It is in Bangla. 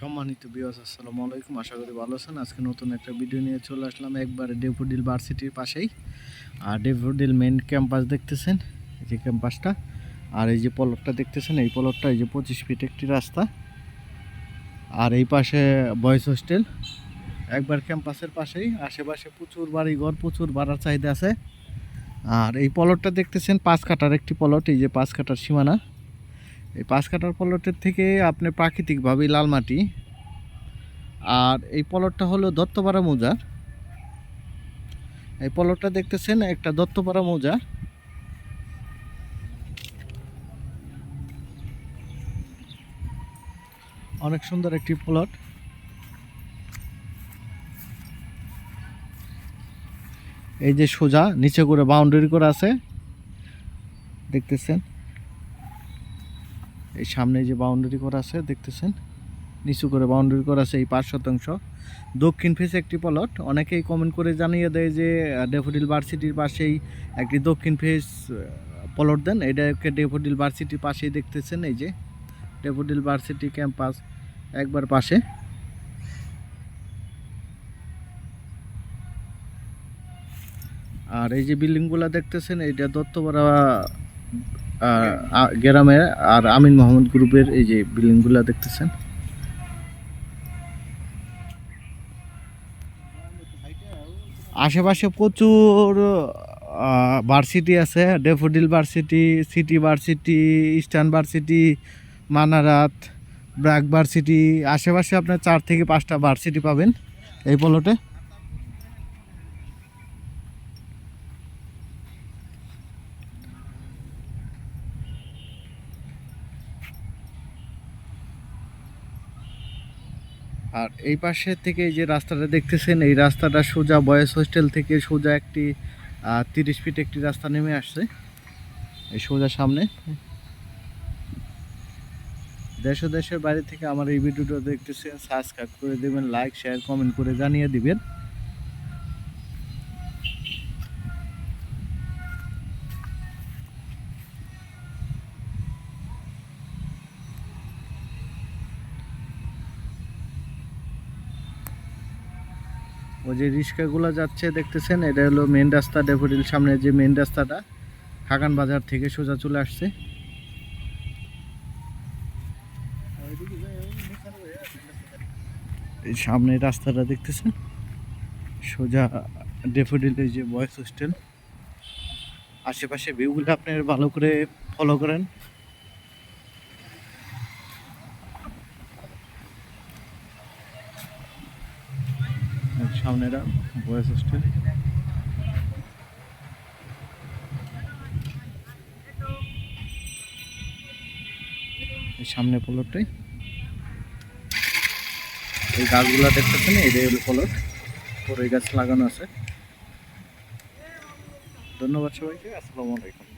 সম্মানিত বিওস আসসালামু আলাইকুম। আশা করি ভালো আছেন। আজকে নতুন একটা ভিডিও নিয়ে চলে আসলাম একবারে ডেফোডিল ভার্সিটির পাশেই। আর ডেফোডিল মেন ক্যাম্পাস দেখতেছেন, এই যে ক্যাম্পাসটা আর এই যে পলটটা দেখতেছেন, এই পলটটা এই যে পঁচিশ ফিট একটি রাস্তা। আর এই পাশে বয়েজ হোস্টেল একবার ক্যাম্পাসের পাশেই, আশেপাশে প্রচুর বাড়িঘর, প্রচুর ভাড়ার চাহিদা আছে। আর এই পলটটা দেখতেছেন, পাঁচ কাটার একটি পলট এই যে পাঁচ কাটার সীমানা। এই পাঁচ কাটার পলটের থেকে আপনি প্রাকৃতিকভাবেই লাল মাটি। আর এই পলটটা হলো দত্তপাড়া মৌজা এই পলটটা দেখতেছেন, একটা দত্তপাড়া মৌজা। অনেক সুন্দর একটি প্লট। এই যে সোজা, নিচে করে বাউন্ডারি করা আছে। দেখতেছেন। এই সামনে যে বাউন্ডারি করা আছে, দেখতেছেন? নিচু করে বাউন্ডারি করা আছে এই পাঁচ শতাংশ। দক্ষিণ ফেসে একটি প্লট অনেকেই কমেন্ট করে জানিয়ে দেয় যে ডেফোডিল ভার্সিটির পাশেই একটি দক্ষিণ ফেস প্লট দেন। এটাকে ডেফোডিল ভার্সিটির পাশেই দেখতেছেন এই যে ডেফোডিল ভার্সিটি ক্যাম্পাস একবার পাশে। আর এই যে বিল্ডিংগুলো দেখতেছেন এইটা দত্তপাড়া গ্রামের আর আমিন মোহাম্মদ গ্রুপের এই যে বিল্ডিংগুলো দেখতেছেন। আশেপাশে প্রচুর ভার্সিটি আছে Daffodil varsity city varsity eastern varsity Manarat BRAC varsity আশেপাশে আপনার চার থেকে পাঁচটা ভার্সিটি পাবেন এই প্লটে আর এই পাশে থেকে যে রাস্তাটা দেখতেছেন, এই রাস্তাটা সোজা বয়েজ হোস্টেল থেকে সোজা একটি তিরিশ ফিট একটি রাস্তা নেমে আসছে। এই সোজা সামনে। দেশ দেশের বাইরে থেকে আমার এই ভিডিওটা দেখতেছেন, সাবস্ক্রাইব করে দেবেন, লাইক, শেয়ার, কমেন্ট করে জানিয়ে দিবেন। ওই যে রিক্সাগুলো যাচ্ছে দেখতেছেন, এটা হলো মেন রাস্তা ডেফোডিল সামনে যে মেন রাস্তাটা খাগান বাজার থেকে সোজা চলে আসছে। এই সামনে রাস্তাটা দেখতেছেন, সোজা ডেফোডিলের যে বয়েজ হোস্টেল। আশেপাশে ভিউগুলো আপনার ভালো করে ফলো করেন আর সামনেটা বয়েজ হোস্টেল সামনে প্লটটাই এই গাছগুলো দেখতেছেন এটাই হলো প্লট পরে গাছ লাগানো আছে। ধন্যবাদ সবাইকে, আসসালামু আলাইকুম।